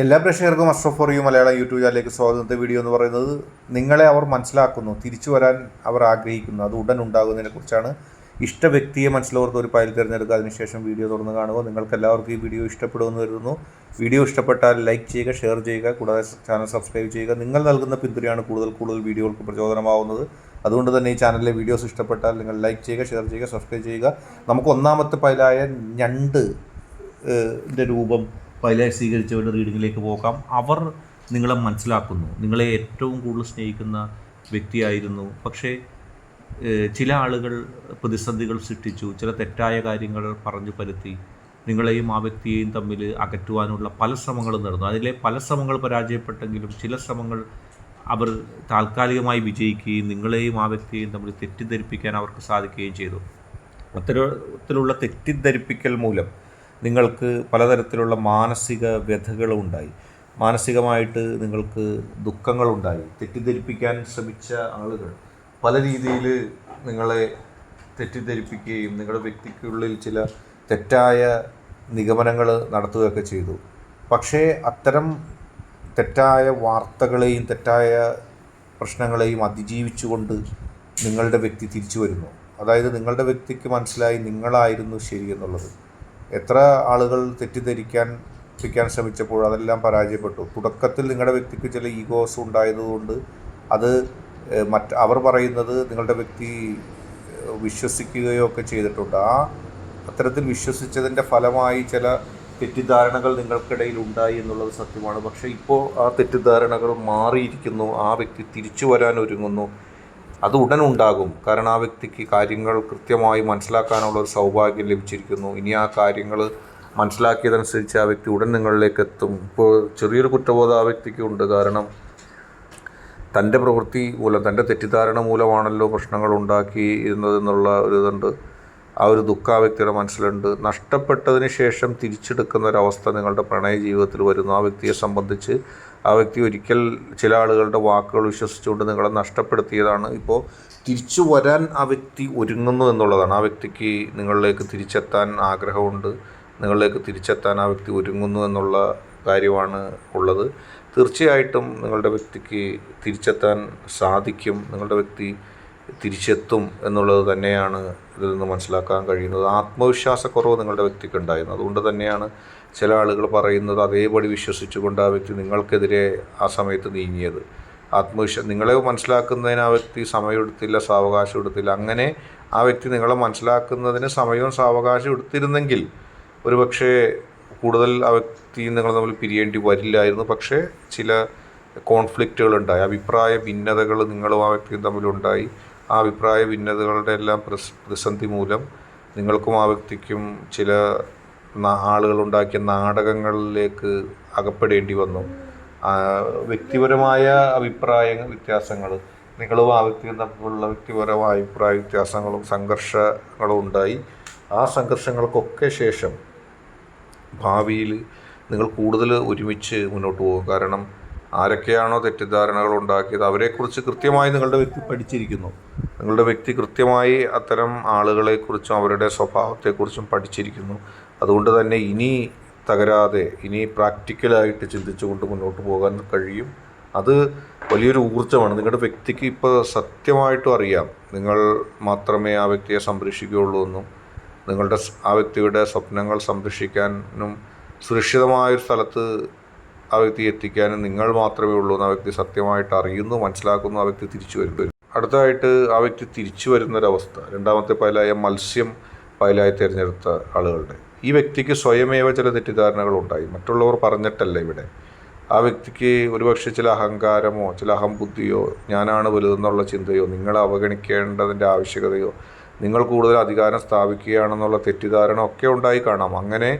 എല്ലാ പ്രേക്ഷകർക്കും Ashraf for you Malayalam YouTube ചാനലിലേക്ക് സ്വാഗതത്തെ വീഡിയോ എന്ന് പറയുന്നത് നിങ്ങളെ അവർ മനസ്സിലാക്കുന്നു തിരിച്ചു വരാൻ അവർ ആഗ്രഹിക്കുന്നു. അത് ഉടൻ ഉണ്ടാകുന്നതിനെ കുറിച്ചാണ്. ഇഷ്ട വ്യക്തിയെ മനസ്സിലോർത്ത് ഒരു ഫയൽ തിരഞ്ഞെടുക്കുക. അതിനുശേഷം വീഡിയോ തുറന്ന് കാണുക. നിങ്ങൾക്ക് എല്ലാവർക്കും ഈ വീഡിയോ ഇഷ്ടപ്പെടുമെന്ന് കരുതുന്നു. വീഡിയോ ഇഷ്ടപ്പെട്ടാൽ ലൈക്ക് ചെയ്യുക ഷെയർ ചെയ്യുക. കൂടാതെ ചാനൽ സബ്സ്ക്രൈബ് ചെയ്യുക. നിങ്ങൾ നൽകുന്ന പിന്തുണയാണ് കൂടുതൽ കൂടുതൽ വീഡിയോകൾക്ക് പ്രചോദനമാവുന്നത്. അതുകൊണ്ട് തന്നെ ഈ ചാനലിലെ വീഡിയോസ് ഇഷ്ടപ്പെട്ടാൽ നിങ്ങൾ ലൈക്ക് ചെയ്യുക ഷെയർ ചെയ്യുക സബ്സ്ക്രൈബ് ചെയ്യുക. നമുക്ക് ഒന്നാമത്തെ പയലായ ഞണ്ട് രൂപം പൈലറ്റ് സ്വീകരിച്ചവരുടെ റീഡിങ്ങിലേക്ക് പോകാം. അവർ നിങ്ങളെ മനസ്സിലാക്കുന്നു. നിങ്ങളെ ഏറ്റവും കൂടുതൽ സ്നേഹിക്കുന്ന വ്യക്തിയായിരുന്നു. പക്ഷേ ചില ആളുകൾ പ്രതിസന്ധികൾ സൃഷ്ടിച്ചു ചില തെറ്റായ കാര്യങ്ങൾ പറഞ്ഞു പരുത്തി. നിങ്ങളെയും ആ വ്യക്തിയെയും തമ്മിൽ അകറ്റുവാനുള്ള പല ശ്രമങ്ങളും നടന്നു. അതിലെ പല ശ്രമങ്ങൾ പരാജയപ്പെട്ടെങ്കിലും ചില ശ്രമങ്ങൾ അവർ താൽക്കാലികമായി വിജയിക്കുകയും നിങ്ങളെയും ആ വ്യക്തിയെയും തമ്മിൽ തെറ്റിദ്ധരിപ്പിക്കാൻ അവർക്ക് സാധിക്കുകയും ചെയ്തു. അത്തരത്തിലുള്ള തെറ്റിദ്ധരിപ്പിക്കൽ മൂലം നിങ്ങൾക്ക് പലതരത്തിലുള്ള മാനസിക വ്യഥകളും ഉണ്ടായി മാനസികമായിട്ട് നിങ്ങൾക്ക് ദുഃഖങ്ങളുണ്ടായി. തെറ്റിദ്ധരിപ്പിക്കാൻ ശ്രമിച്ച ആളുകൾ പല രീതിയിൽ നിങ്ങളെ തെറ്റിദ്ധരിപ്പിക്കുകയും നിങ്ങളുടെ വ്യക്തിക്കുള്ളിൽ ചില തെറ്റായ നിഗമനങ്ങൾ നടത്തുകയൊക്കെ ചെയ്തു. പക്ഷേ അത്തരം തെറ്റായ വാർത്തകളെയും തെറ്റായ പ്രശ്നങ്ങളെയും അതിജീവിച്ചുകൊണ്ട് നിങ്ങളുടെ വ്യക്തി തിരിച്ചു വരുന്നു. അതായത് നിങ്ങളുടെ വ്യക്തിക്ക് മനസ്സിലായി നിങ്ങളായിരുന്നു ശരി എന്നുള്ളത് എത്ര ആളുകൾ തെറ്റിദ്ധരിക്കാൻ പ്പിക്കാൻ ശ്രമിച്ചപ്പോൾ അതെല്ലാം പരാജയപ്പെട്ടു. തുടക്കത്തിൽ നിങ്ങളുടെ വ്യക്തിക്ക് ചില ഈഗോസ് ഉണ്ടായതുകൊണ്ട് അത് മറ്റ് അവർ പറയുന്നത് നിങ്ങളുടെ വ്യക്തി വിശ്വസിക്കുകയോ ഒക്കെ ചെയ്തിട്ടുണ്ട്. ആ അത്തരത്തിൽ വിശ്വസിച്ചതിന്റെ ഫലമായി ചില തെറ്റിദ്ധാരണകൾ നിങ്ങൾക്കിടയിൽ ഉണ്ടായി എന്നുള്ളത് സത്യമാണ്. പക്ഷേ ഇപ്പോൾ ആ തെറ്റിദ്ധാരണകൾ മാറിയിരിക്കുന്നു. ആ വ്യക്തി തിരിച്ചു വരാൻ ഒരുങ്ങുന്നു. അത് ഉടൻ ഉണ്ടാകും കാരണം ആ വ്യക്തിക്ക് കാര്യങ്ങൾ കൃത്യമായി മനസ്സിലാക്കാനുള്ള ഒരു സൗഭാഗ്യം ലഭിച്ചിരിക്കുന്നു. ഇനി ആ കാര്യങ്ങൾ മനസ്സിലാക്കിയതനുസരിച്ച് ആ വ്യക്തി ഉടൻ നിങ്ങളിലേക്ക് എത്തും ഇപ്പോൾ ചെറിയൊരു കുറ്റബോധം ആ വ്യക്തിക്ക് ഉണ്ട്. കാരണം തന്റെ പ്രവൃത്തി മൂലം തന്റെ തെറ്റിദ്ധാരണ മൂലമാണല്ലോ പ്രശ്നങ്ങൾ ഉണ്ടാക്കി ഇരുന്നതെന്നുള്ള ഒരു ഇതുണ്ട്. ആ ഒരു ദുഃഖ വ്യക്തിയുടെ മനസ്സിലുണ്ട്. നഷ്ടപ്പെട്ടതിന് ശേഷം തിരിച്ചെടുക്കുന്ന ഒരവസ്ഥ നിങ്ങളുടെ പ്രണയ ജീവിതത്തിൽ വരുന്നു. ആ വ്യക്തിയെ സംബന്ധിച്ച് ആ വ്യക്തി ഒരിക്കൽ ചില ആളുകളുടെ വാക്കുകൾ വിശ്വസിച്ചുകൊണ്ട് നിങ്ങളെ നഷ്ടപ്പെടുത്തിയതാണ്. ഇപ്പോൾ തിരിച്ചു വരാൻ ആ വ്യക്തി ഒരുങ്ങുന്നു എന്നുള്ളതാണ്. ആ വ്യക്തിക്ക് നിങ്ങളിലേക്ക് തിരിച്ചെത്താൻ ആഗ്രഹമുണ്ട്. നിങ്ങളിലേക്ക് തിരിച്ചെത്താൻ ആ വ്യക്തി ഒരുങ്ങുന്നു എന്നുള്ള കാര്യമാണ് ഉള്ളത്. തീർച്ചയായിട്ടും നിങ്ങളുടെ വ്യക്തിക്ക് തിരിച്ചെത്താൻ സാധിക്കും. നിങ്ങളുടെ വ്യക്തി തിരിച്ചെത്തും എന്നുള്ളത് തന്നെയാണ് ഇതിൽ നിന്ന് മനസ്സിലാക്കാൻ കഴിയുന്നത്. ആത്മവിശ്വാസക്കുറവ് നിങ്ങളുടെ വ്യക്തിക്ക് ഉണ്ടായിരുന്നു. അതുകൊണ്ട് തന്നെയാണ് ചില ആളുകൾ പറയുന്നത് അതേപടി വിശ്വസിച്ചുകൊണ്ട് ആ വ്യക്തി നിങ്ങൾക്കെതിരെ ആ സമയത്ത് നീങ്ങിയത്. ആത്മവിശ്വാസം നിങ്ങളെ മനസ്സിലാക്കുന്നതിന് ആ വ്യക്തി സമയമെടുത്തില്ല സാവകാശം എടുത്തില്ല. അങ്ങനെ ആ വ്യക്തി നിങ്ങളെ മനസ്സിലാക്കുന്നതിന് സമയവും സാവകാശം എടുത്തിരുന്നെങ്കിൽ ഒരുപക്ഷേ കൂടുതൽ ആ വ്യക്തി നിങ്ങൾ തമ്മിൽ പിരിയേണ്ടി വരില്ലായിരുന്നു. പക്ഷേ ചില കോൺഫ്ലിക്റ്റുകൾ ഉണ്ടായി. അഭിപ്രായ ഭിന്നതകൾ നിങ്ങളും ആ വ്യക്തിയും തമ്മിലുണ്ടായി ആ അഭിപ്രായ ഭിന്നതകളുടെ എല്ലാം പ്രതിസന്ധി മൂലം നിങ്ങൾക്കും ആ വ്യക്തിക്കും ചില ആളുകളുണ്ടാക്കിയ നാടകങ്ങളിലേക്ക് അകപ്പെടേണ്ടി വന്നു. വ്യക്തിപരമായ അഭിപ്രായ വ്യത്യാസങ്ങൾ നിങ്ങളും ആ വ്യക്തിയും തമ്മിലുള്ള വ്യക്തിപരമായ അഭിപ്രായ വ്യത്യാസങ്ങളും സംഘർഷങ്ങളും ഉണ്ടായി. ആ സംഘർഷങ്ങൾക്കൊക്കെ ശേഷം ഭാവിയിൽ നിങ്ങൾ കൂടുതൽ ഒരുമിച്ച് മുന്നോട്ട് പോകും. കാരണം ആരൊക്കെയാണോ തെറ്റിദ്ധാരണകൾ ഉണ്ടാക്കിയത് അവരെക്കുറിച്ച് കൃത്യമായി നിങ്ങളുടെ വ്യക്തി പഠിച്ചിരിക്കുന്നു. നിങ്ങളുടെ വ്യക്തി കൃത്യമായി അത്തരം ആളുകളെക്കുറിച്ചും അവരുടെ സ്വഭാവത്തെക്കുറിച്ചും പഠിച്ചിരിക്കുന്നു. അതുകൊണ്ട് തന്നെ ഇനി തകരാതെ ഇനി പ്രാക്ടിക്കലായിട്ട് ചിന്തിച്ചുകൊണ്ട് മുന്നോട്ട് പോകാൻ കഴിയും. അത് വലിയൊരു ഊർജമാണ്. നിങ്ങളുടെ വ്യക്തിക്ക് ഇപ്പോൾ സത്യമായിട്ടും അറിയാം. നിങ്ങൾ മാത്രമേ ആ വ്യക്തിയെ സംരക്ഷിക്കുകയുള്ളൂ എന്നും നിങ്ങളുടെ ആ വ്യക്തിയുടെ സ്വപ്നങ്ങൾ സംരക്ഷിക്കാനും സുരക്ഷിതമായൊരു സ്ഥലത്ത് ആ വ്യക്തി എത്തിക്കാനും നിങ്ങൾ മാത്രമേ ഉള്ളൂ എന്ന് ആ വ്യക്തി സത്യമായിട്ട് അറിയുന്നു മനസ്സിലാക്കുന്നു ആ വ്യക്തി തിരിച്ചു വരും അടുത്തതായിട്ട് ആ വ്യക്തി തിരിച്ചു വരുന്നൊരവസ്ഥ. രണ്ടാമത്തെ പൈലായ മത്സ്യം പൈലായി തിരഞ്ഞെടുത്ത ആളുകളുടെ ഈ വ്യക്തിക്ക് സ്വയമേവ ചില തെറ്റിദ്ധാരണകൾ ഉണ്ടായി മറ്റുള്ളവർ പറഞ്ഞിട്ടല്ല ഇവിടെ. ആ വ്യക്തിക്ക് ഒരുപക്ഷെ ചില അഹങ്കാരമോ ചില അഹംബുദ്ധിയോ ഞാനാണ് വലുതെന്നുള്ള ചിന്തയോ നിങ്ങളെ അവഗണിക്കേണ്ടതിന്റെ ആവശ്യകതയോ നിങ്ങൾ കൂടുതൽ അധികാരം സ്ഥാപിക്കുകയാണെന്നുള്ള തെറ്റിദ്ധാരണ ഒക്കെ ഉണ്ടായി കാണാം. അങ്ങനെ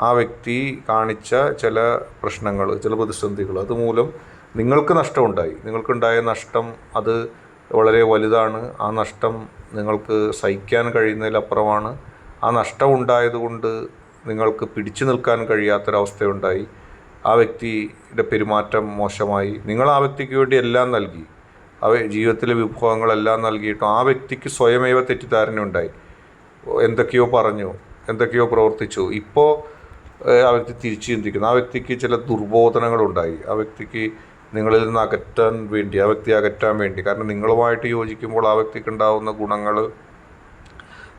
ആ വ്യക്തി കാണിച്ച ചില പ്രശ്നങ്ങൾ ചില പ്രതിസന്ധികൾ അതുമൂലം നിങ്ങൾക്ക് നഷ്ടമുണ്ടായി. നിങ്ങൾക്കുണ്ടായ നഷ്ടം അത് വളരെ വലുതാണ്. ആ നഷ്ടം നിങ്ങൾക്ക് സഹിക്കാൻ കഴിയുന്നതിലപ്പുറമാണ് ആ നഷ്ടം ഉണ്ടായതുകൊണ്ട് നിങ്ങൾക്ക് പിടിച്ചു നിൽക്കാൻ കഴിയാത്തൊരവസ്ഥയുണ്ടായി. ആ വ്യക്തിയുടെ പെരുമാറ്റം മോശമായി. നിങ്ങൾ ആ വ്യക്തിക്ക് വേണ്ടി എല്ലാം നൽകി. അവ ജീവിതത്തിലെ വിഭവങ്ങളെല്ലാം നൽകിയിട്ടും ആ വ്യക്തിക്ക് സ്വയമേവ തെറ്റിദ്ധാരണ ഉണ്ടായി എന്തൊക്കെയോ പറഞ്ഞു എന്തൊക്കെയോ പ്രവർത്തിച്ചു. ഇപ്പോൾ ആ വ്യക്തി തിരിച്ചു ചിന്തിക്കുന്നു. ആ വ്യക്തിക്ക് ചില ദുർബോധനങ്ങളുണ്ടായി. ആ വ്യക്തിക്ക് നിങ്ങളിൽ നിന്ന് അകറ്റാൻ വേണ്ടി ആ വ്യക്തി അകറ്റാൻ വേണ്ടി. കാരണം നിങ്ങളുമായിട്ട് യോജിക്കുമ്പോൾ ആ വ്യക്തിക്ക് ഉണ്ടാകുന്ന ഗുണങ്ങൾ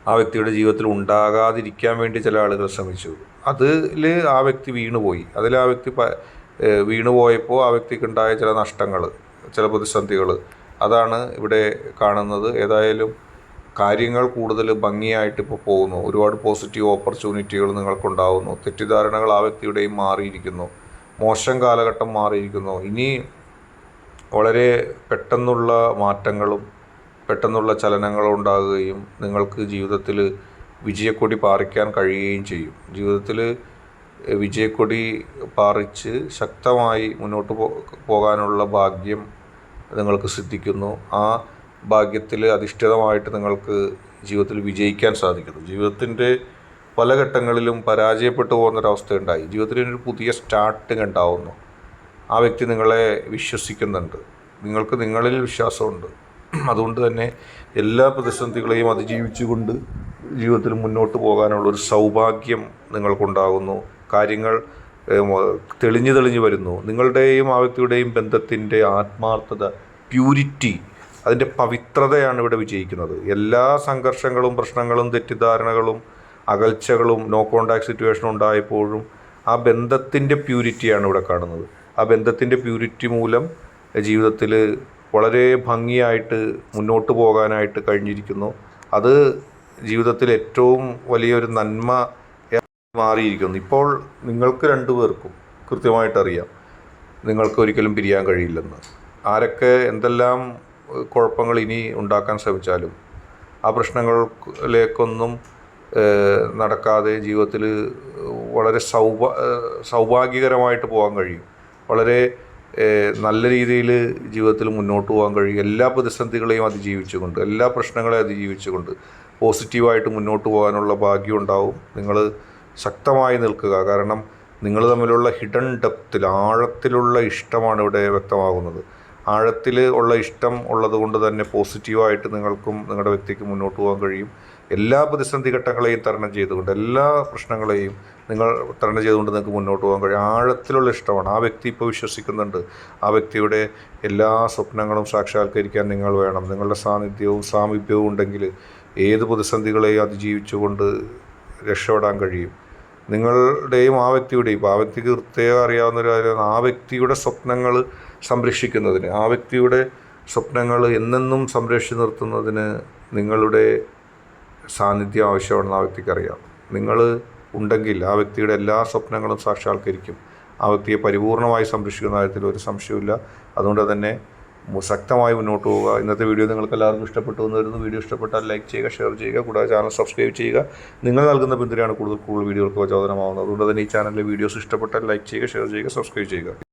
ആ വ്യക്തിയുടെ ജീവിതത്തിൽ ഉണ്ടാകാതിരിക്കാൻ വേണ്ടി ചില ആളുകൾ ശ്രമിച്ചു. അതിൽ ആ വ്യക്തി വീണുപോയി. അതിൽ ആ വ്യക്തി പ വീണുപോയപ്പോൾ ആ വ്യക്തിക്ക് ഉണ്ടായ ചില നഷ്ടങ്ങൾ ചില പ്രതിസന്ധികൾ അതാണ് ഇവിടെ കാണുന്നത്. ഏതായാലും കാര്യങ്ങൾ കൂടുതൽ ഭംഗിയായിട്ട് ഇപ്പോൾ പോകുന്നു. ഒരുപാട് പോസിറ്റീവ് ഓപ്പർച്യൂണിറ്റികൾ നിങ്ങൾക്കുണ്ടാകുന്നു തെറ്റിദ്ധാരണകൾ ആ വ്യക്തിയുടെയും മാറിയിരിക്കുന്നു. മോശം കാലഘട്ടം മാറിയിരിക്കുന്നു. ഇനി വളരെ പെട്ടെന്നുള്ള മാറ്റങ്ങളും പെട്ടെന്നുള്ള ചലനങ്ങൾ ഉണ്ടാകുകയും നിങ്ങൾക്ക് ജീവിതത്തിൽ വിജയക്കൊടി പാറിക്കാൻ കഴിയുകയും ചെയ്യും. ജീവിതത്തിൽ വിജയക്കൊടി പാറിച്ച് ശക്തമായി മുന്നോട്ട് പോകാനുള്ള ഭാഗ്യം നിങ്ങൾക്ക് സിദ്ധിക്കുന്നു. ആ ഭാഗ്യത്തിൽ അധിഷ്ഠിതമായിട്ട് നിങ്ങൾക്ക് ജീവിതത്തിൽ വിജയിക്കാൻ സാധിക്കുന്നു. ജീവിതത്തിന്റെ പല ഘട്ടങ്ങളിലും പരാജയപ്പെട്ടു പോകുന്നൊരവസ്ഥയുണ്ടായി. ജീവിതത്തിൽ ഒരു പുതിയ സ്റ്റാർട്ടിങ് ഉണ്ടാവുന്നു. ആ വ്യക്തി നിങ്ങളെ വിശ്വസിക്കുന്നുണ്ട്. നിങ്ങൾക്ക് നിങ്ങളിൽ വിശ്വാസമുണ്ട്. അതുകൊണ്ട് തന്നെ എല്ലാ പ്രതിസന്ധികളെയും അതിജീവിച്ചുകൊണ്ട് ജീവിതത്തിൽ മുന്നോട്ട് പോകാനുള്ള ഒരു സൗഭാഗ്യം നിങ്ങൾക്കുണ്ടാകുന്നു. കാര്യങ്ങൾ തെളിഞ്ഞു തെളിഞ്ഞു വരുന്നു. നിങ്ങളുടെയും ആ വ്യക്തിയുടെയും ബന്ധത്തിന്റെ ആത്മാർത്ഥത പ്യൂരിറ്റി അതിന്റെ പവിത്രതയാണ് ഇവിടെ വിജയിക്കുന്നത്. എല്ലാ സംഘർഷങ്ങളും പ്രശ്നങ്ങളും തെറ്റിദ്ധാരണകളും അകൽച്ചകളും നോ കോണ്ടാക്ട് സിറ്റുവേഷൻ ഉണ്ടായപ്പോഴും ആ ബന്ധത്തിന്റെ പ്യൂരിറ്റിയാണ് ഇവിടെ കാണുന്നത്. ആ ബന്ധത്തിന്റെ പ്യൂരിറ്റി മൂലം ജീവിതത്തിൽ വളരെ ഭംഗിയായിട്ട് മുന്നോട്ട് പോകാനായിട്ട് കഴിഞ്ഞിരിക്കുന്നു. അത് ജീവിതത്തിൽ ഏറ്റവും വലിയൊരു നന്മ മാറിയിരിക്കുന്നു. ഇപ്പോൾ നിങ്ങൾക്ക് രണ്ടുപേർക്കും കൃത്യമായിട്ടറിയാം നിങ്ങൾക്ക് ഒരിക്കലും പിരിയാൻ കഴിയില്ലെന്ന്. ആരൊക്കെ എന്തെല്ലാം കുഴപ്പങ്ങൾ ഇനി ഉണ്ടാക്കാൻ ശ്രമിച്ചാലും ആ പ്രശ്നങ്ങളിലേക്കൊന്നും നടക്കാതെ ജീവിതത്തിൽ വളരെ സൗഭാ സൗഭാഗ്യകരമായിട്ട് പോകാൻ കഴിയും. വളരെ നല്ല രീതിയിൽ ജീവിതത്തിൽ മുന്നോട്ട് പോകാൻ കഴിയും. എല്ലാ പ്രതിസന്ധികളെയും അതിജീവിച്ചുകൊണ്ട് എല്ലാ പ്രശ്നങ്ങളെയും അതിജീവിച്ചുകൊണ്ട് പോസിറ്റീവായിട്ട് മുന്നോട്ട് പോകാനുള്ള ഭാഗ്യം ഉണ്ടാവും നിങ്ങൾ ശക്തമായി നിൽക്കുക. കാരണം നിങ്ങൾ തമ്മിലുള്ള ഹിഡൻ ഡെപ്തിൽ ആഴത്തിലുള്ള ഇഷ്ടമാണ് ഇവിടെ വ്യക്തമാകുന്നത്. ആഴത്തിൽ ഉള്ള ഇഷ്ടം ഉള്ളത് കൊണ്ട് തന്നെ പോസിറ്റീവായിട്ട് നിങ്ങൾക്കും നിങ്ങളുടെ വ്യക്തിക്കും മുന്നോട്ട് പോകാൻ കഴിയും. എല്ലാ പ്രതിസന്ധി ഘട്ടങ്ങളെയും തരണം ചെയ്തുകൊണ്ട് എല്ലാ പ്രശ്നങ്ങളെയും നിങ്ങൾ തരണം ചെയ്തുകൊണ്ട് നിങ്ങൾക്ക് മുന്നോട്ട് പോകാൻ കഴിയും. ആഴത്തിലുള്ള ഇഷ്ടമാണ്. ആ വ്യക്തി ഇപ്പോൾ വിശ്വസിക്കുന്നുണ്ട്. ആ വ്യക്തിയുടെ എല്ലാ സ്വപ്നങ്ങളും സാക്ഷാത്കരിക്കാൻ നിങ്ങൾ വേണം. നിങ്ങളുടെ സാന്നിധ്യവും സാമീപ്യവും ഉണ്ടെങ്കിൽ ഏത് പ്രതിസന്ധികളെയും അതിജീവിച്ചുകൊണ്ട് രക്ഷപ്പെടാൻ കഴിയും. നിങ്ങളുടെയും ആ വ്യക്തിയുടെയും ആ വ്യക്തിക്ക് പ്രത്യേകം അറിയാവുന്ന ഒരു കാര്യമാണ് ആ വ്യക്തിയുടെ സ്വപ്നങ്ങൾ സംരക്ഷിക്കുന്നതിന്. ആ വ്യക്തിയുടെ സ്വപ്നങ്ങൾ എന്നെന്നും സംരക്ഷിച്ചു നിർത്തുന്നതിന് നിങ്ങളുടെ സാന്നിധ്യം ആവശ്യമാണെന്ന് ആ വ്യക്തിക്ക് അറിയാം. നിങ്ങൾ ഉണ്ടെങ്കിൽ ആ വ്യക്തിയുടെ എല്ലാ സ്വപ്നങ്ങളും സാക്ഷാത്കരിക്കും. ആ വ്യക്തിയെ പരിപൂർണമായി സംരക്ഷിക്കുന്ന കാര്യത്തിൽ ഒരു സംശയമില്ല അതുകൊണ്ട് തന്നെ ശക്തമായി മുന്നോട്ട് പോവുക. ഇന്നത്തെ വീഡിയോ നിങ്ങൾക്ക് എല്ലാവർക്കും ഇഷ്ടപ്പെട്ടു എന്ന് വരുന്നു വീഡിയോ ഇഷ്ടപ്പെട്ടാൽ ലൈക്ക് ചെയ്യുക ഷെയർ ചെയ്യുക കൂടാതെ ചാനൽ സബ്സ്ക്രൈബ് ചെയ്യുക. നിങ്ങൾ നൽകുന്ന പിന്തുണയാണ് കൂടുതൽ കൂടുതൽ വീഡിയോകൾക്ക് പ്രചോദനമാവുന്നത്. അതുകൊണ്ട് തന്നെ ഈ ചാനലിലെ വീഡിയോസ് ഇഷ്ടപ്പെട്ടാൽ ലൈക്ക് ചെയ്യുക ഷെയർ ചെയ്യുക സബ്സ്ക്രൈബ് ചെയ്യുക.